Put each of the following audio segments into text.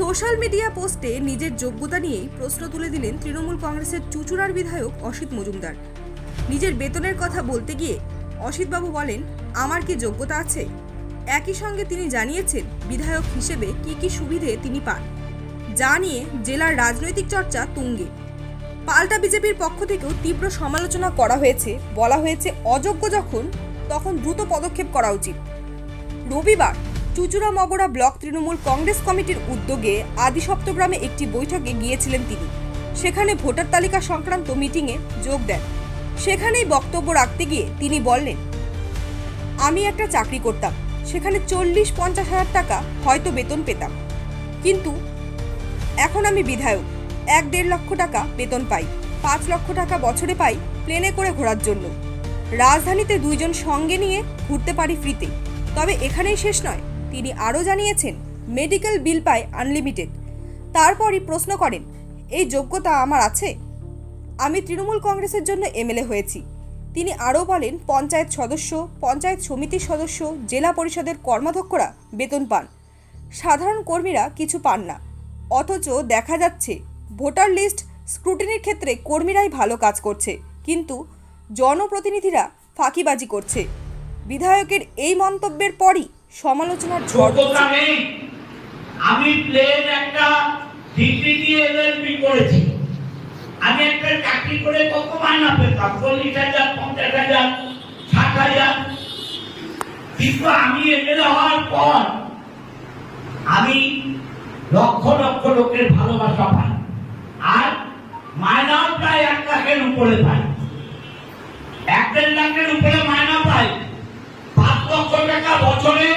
Social media পোস্টে নিজের যোগ্যতা নিয়েই প্রশ্ন তুলে দিলেন তৃণমূল কংগ্রেসের চুচুড়ার বিধায়ক অসিত মজুমদার। নিজের বেতনের কথা বলতে গিয়ে অসিতবাবু বলেন, আমার কি যোগ্যতা আছে? একই সঙ্গে তিনি জানিয়েছেন, বিধায়ক হিসেবে কি কি সুবিধে তিনি পান? যা নিয়ে জেলার রাজনৈতিক চর্চা তুঙ্গে। পাল্টা বিজেপির পক্ষ থেকেও তীব্র সমালোচনা করা হয়েছে, বলা হয়েছে, অযোগ্য যখন, তখন দ্রুত পদক্ষেপ করা উচিত। রবিবার চুচুড়া মগরা ব্লক তৃণমূল কংগ্রেস কমিটির উদ্যোগে আদি সপ্তগ্রামে একটি বৈঠকে গিয়েছিলেন তিনি। সেখানে ভোটার তালিকা সংক্রান্ত মিটিংয়ে যোগ দেন। সেখানেই বক্তব্য রাখতে গিয়ে তিনি বললেন, আমি একটা চাকরি করতাম। সেখানে চল্লিশ পঞ্চাশ হাজার টাকা হয়তো বেতন পেতাম। কিন্তু এখন আমি বিধায়ক। এক দেড় লক্ষ টাকা বেতন পাই। পাঁচ লক্ষ টাকা বছরে পাই প্লেনে করে ঘোরার জন্য। রাজধানীতে দুইজন সঙ্গে নিয়ে ঘুরতে পারি ফ্রিতে। তবে এখানেই শেষ নয়। তিনি আরও জানিয়েছেন, মেডিকেল বিল পায় আনলিমিটেড। তারপরই প্রশ্ন করেন, এই যোগ্যতা আমার আছে? আমি তৃণমূল কংগ্রেসের জন্য এমএলএ হয়েছি তিনি আরও বলেন, পঞ্চায়েত সদস্য, পঞ্চায়েত সমিতির সদস্য, জেলা পরিষদের কর্মাধ্যক্ষরা বেতন পান। সাধারণ কর্মীরা কিছু পান না। অথচ দেখা যাচ্ছে, ভোটার লিস্ট স্ক্রুটিনির ক্ষেত্রে কর্মীরাই ভালো কাজ করছে। কিন্তু জনপ্রতিনিধিরা ফাঁকিবাজি করছে। বিধায়কের এই মন্তব্যের পরই সমালোচনার যোগ্যতা নেই আমি প্লেন একটা ডিগ্রি দিয়ে এলএলবি করেছি। আমি একটা চাকরি করে কত মাইনা পেতাম? চল্লিশ হাজার পঞ্চাশ হাজার ষাট হাজার। কিন্তু আমি এমএলএ হওয়ার পর আমি লক্ষ লক্ষ লোকের ভালোবাসা পাই। আর মায়নাও প্রায় এক লাখের উপরে পাই। এক দেড় লাখের উপরে মায়না পাই পাঁচ লক্ষ টাকা বছরে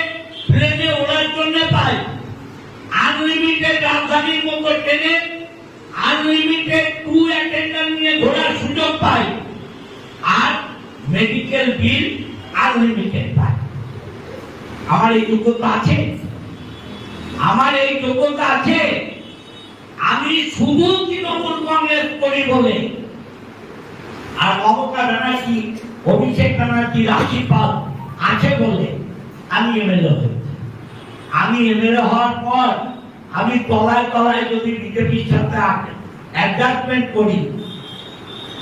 প্লেনে ওড়ার জন্য পাই। আনলিমিটেড রাজধানীর মতো ট্রেনে আনলিমিটেড টু অ্যাটেন্ডার নিয়ে ঘোরার সুযোগ পাই। আর মেডিকেল বিল আনলিমিটেড পাই। আমার এই যোগ্যতা আছে? আমার এই যোগ্যতা আছে? আমি শুধু তৃণমূল কংগ্রেস করি বলে। আর মমতা ব্যানার্জি, অভিষেক ব্যানার্জির আশীর্বাদ আছে বলে। আমি এমএলএ হয়েছি আমি এমএলএ হওয়ার পর আমি তলায় তলায় যদি বিজেপির সাথে অ্যাডজাস্টমেন্ট করি।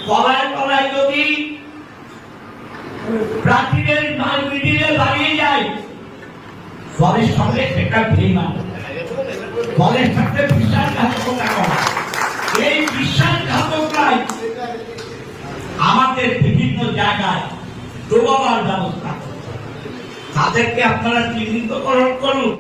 তলায় তলায় যদি প্রার্থীদের মাল মিডিলে দাঁড়িয়ে যায়, দলের সঙ্গে সেটা বেইমান দলের সাথে বিশ্বাসঘাতকতা করা। এই বিশ্বাসঘাতকরাই আমাদের বিভিন্ন জায়গায় ডোবাবার ব্যবস্থা। তাদেরকে আপনারা চিহ্নিতকরণ করুন।